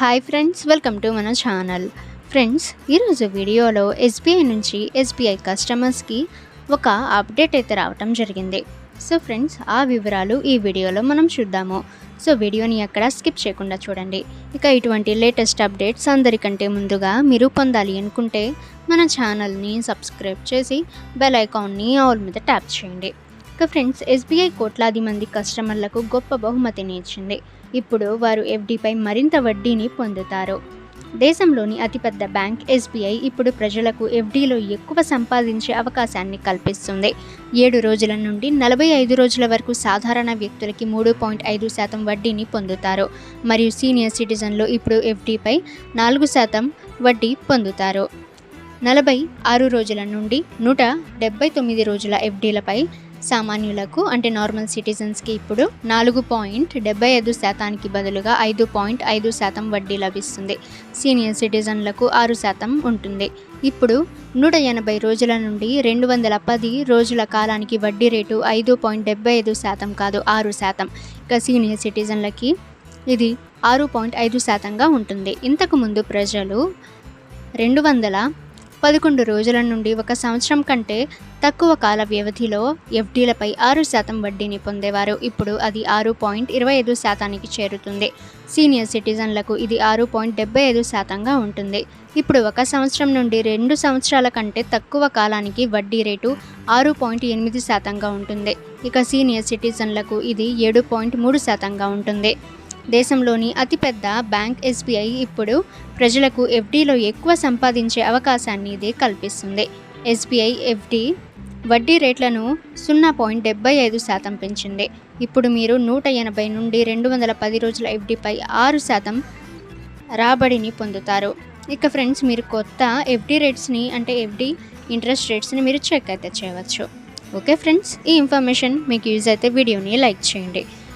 Hi friends welcome to మన channel friends ఈరోజు వీడియోలో ఎస్బీఐ నుంచి ఎస్బీఐ కస్టమర్స్కి ఒక అప్డేట్ అయితే రావటం జరిగింది. సో ఫ్రెండ్స్ ఆ వివరాలు ఈ వీడియోలో మనం చూద్దాము. సో వీడియోని అక్కడ స్కిప్ చేయకుండా చూడండి. ఇక ఇటువంటి లేటెస్ట్ అప్డేట్స్ అందరికంటే ముందుగా మీరు పొందాలి అనుకుంటే మన ఛానల్ని సబ్స్క్రైబ్ చేసి బెల్ ఐకాన్ని ఆల్ మీద ట్యాప్ చేయండి. ఇక ఫ్రెండ్స్ ఎస్బీఐ కోట్లాది మంది కస్టమర్లకు గొప్ప బహుమతిని ఇచ్చింది ఇప్పుడు వారు ఎఫ్డీపై మరింత వడ్డీని పొందుతారు. దేశంలోని అతిపెద్ద బ్యాంక్ ఎస్బీఐ ఇప్పుడు ప్రజలకు ఎఫ్డీలో ఎక్కువ సంపాదించే అవకాశాన్ని కల్పిస్తుంది. ఏడు రోజుల నుండి నలభై ఐదు రోజుల వరకు సాధారణ వ్యక్తులకి మూడు పాయింట్ ఐదు శాతం వడ్డీని పొందుతారు. మరియు సీనియర్ సిటిజన్లు ఇప్పుడు ఎఫ్డీపై నాలుగు శాతం వడ్డీ పొందుతారు. నలభై ఆరు రోజుల నుండి నూట డెబ్బై తొమ్మిది రోజుల ఎఫ్డీలపై సామాన్యులకు అంటే నార్మల్ సిటిజన్స్కి ఇప్పుడు నాలుగు పాయింట్ డెబ్బై ఐదు శాతానికి బదులుగా ఐదు పాయింట్ ఐదు శాతం వడ్డీ లభిస్తుంది. సీనియర్ సిటిజన్లకు ఆరు శాతం ఉంటుంది. ఇప్పుడు నూట ఎనభై రోజుల నుండి రెండు వందల పది రోజుల కాలానికి వడ్డీ రేటు ఐదు పాయింట్ డెబ్బై ఐదు శాతం కాదు ఆరు శాతం. ఇక సీనియర్ సిటిజన్లకి ఇది ఆరు పాయింట్ ఐదు శాతంగా ఉంటుంది. ఇంతకుముందు ప్రజలు రెండు వందల పదకొండు రోజుల నుండి ఒక సంవత్సరం కంటే తక్కువ కాల వ్యవధిలో ఎఫ్డీలపై ఆరు శాతం వడ్డీని పొందేవారు. ఇప్పుడు అది ఆరు పాయింట్ ఇరవై ఐదు శాతానికి చేరుతుంది. సీనియర్ సిటిజన్లకు ఇది ఆరు పాయింట్ డెబ్బై ఐదు శాతంగా ఉంటుంది. ఇప్పుడు ఒక సంవత్సరం నుండి రెండు సంవత్సరాల కంటే తక్కువ కాలానికి వడ్డీ రేటు ఆరు పాయింట్ ఎనిమిది శాతంగా ఉంటుంది. ఇక సీనియర్ సిటిజన్లకు ఇది ఏడు పాయింట్ మూడు శాతంగా ఉంటుంది. దేశంలోని అతిపెద్ద బ్యాంక్ ఎస్బీఐ ఇప్పుడు ప్రజలకు ఎఫ్డీలో ఎక్కువ సంపాదించే అవకాశాన్ని ఇది కల్పిస్తుంది. ఎస్బీఐ ఎఫ్డీ వడ్డీ రేట్లను సున్నా పాయింట్ డెబ్బై ఐదు శాతం పెంచింది. ఇప్పుడు మీరు నూట ఎనభై నుండి రెండు వందల పది రోజుల ఎఫ్డీపై ఆరు శాతం రాబడిని పొందుతారు. ఇక ఫ్రెండ్స్ మీరు కొత్త ఎఫ్డీ రేట్స్ని అంటే ఎఫ్డీ ఇంట్రెస్ట్ రేట్స్ని మీరు చెక్ అయితే చేయవచ్చు. ఓకే ఫ్రెండ్స్ ఈ ఇన్ఫర్మేషన్ మీకు యూజ్ అయితే వీడియోని లైక్ చేయండి.